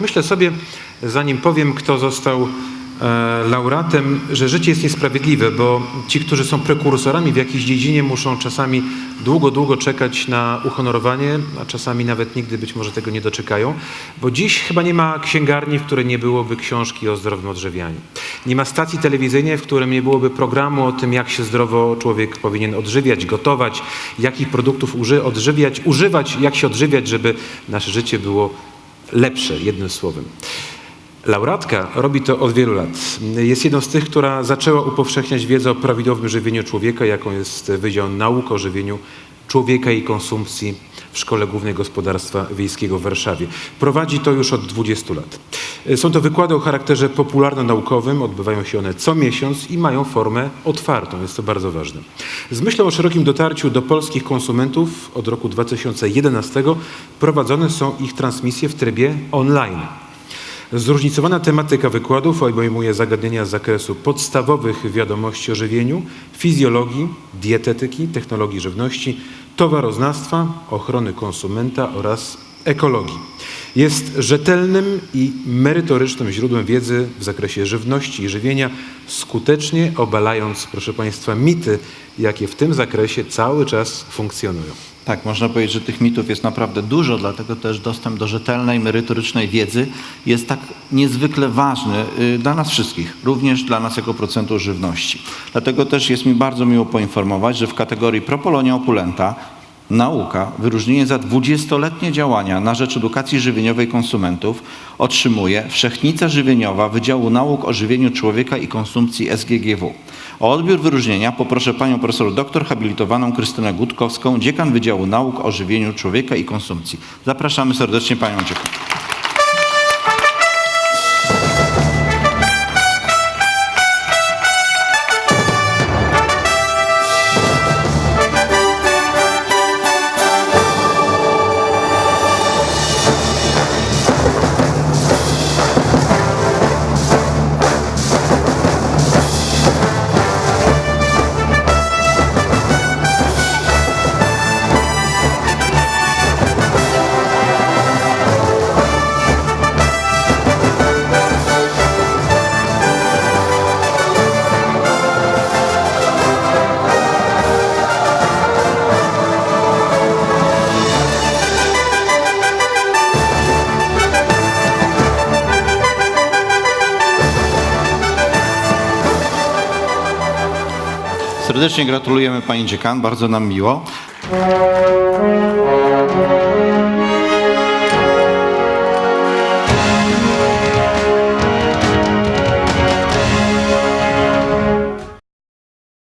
Myślę sobie, zanim powiem, kto został laureatem, że życie jest niesprawiedliwe, bo ci, którzy są prekursorami w jakiejś dziedzinie, muszą czasami długo, długo czekać na uhonorowanie, a czasami nawet nigdy być może tego nie doczekają, bo dziś chyba nie ma księgarni, w której nie byłoby książki o zdrowym odżywianiu. Nie ma stacji telewizyjnej, w którym nie byłoby programu o tym, jak się zdrowo człowiek powinien odżywiać, gotować, jakich produktów uży- odżywiać, używać, jak się odżywiać, żeby nasze życie było lepsze, jednym słowem. Laureatka robi to od wielu lat. Jest jedną z tych, która zaczęła upowszechniać wiedzę o prawidłowym żywieniu człowieka, jaką jest Wydział Nauk o Żywieniu Człowieka i Konsumpcji w Szkole Głównej Gospodarstwa Wiejskiego w Warszawie. Prowadzi to już od 20 lat. Są to wykłady o charakterze popularno-naukowym, odbywają się one co miesiąc i mają formę otwartą, jest to bardzo ważne. Z myślą o szerokim dotarciu do polskich konsumentów od roku 2011 prowadzone są ich transmisje w trybie online. Zróżnicowana tematyka wykładów obejmuje zagadnienia z zakresu podstawowych wiadomości o żywieniu, fizjologii, dietetyki, technologii żywności, towaroznawstwa, ochrony konsumenta oraz ekologii. Jest rzetelnym i merytorycznym źródłem wiedzy w zakresie żywności i żywienia, skutecznie obalając, proszę Państwa, mity, jakie w tym zakresie cały czas funkcjonują. Tak, można powiedzieć, że tych mitów jest naprawdę dużo, dlatego też dostęp do rzetelnej, merytorycznej wiedzy jest tak niezwykle ważny y, dla nas wszystkich, również dla nas jako procentu żywności. Dlatego też jest mi bardzo miło poinformować, że w kategorii Propolonia opulenta nauka wyróżnienie za 20-letnie działania na rzecz edukacji żywieniowej konsumentów otrzymuje Wszechnica Żywieniowa Wydziału Nauk o Żywieniu Człowieka i Konsumpcji SGGW. O odbiór wyróżnienia poproszę panią profesor doktor habilitowaną Krystynę Gutkowską, dziekan Wydziału Nauk o Żywieniu Człowieka i Konsumpcji. Zapraszamy serdecznie panią dziekan. Serdecznie gratulujemy pani dziekan, bardzo nam miło.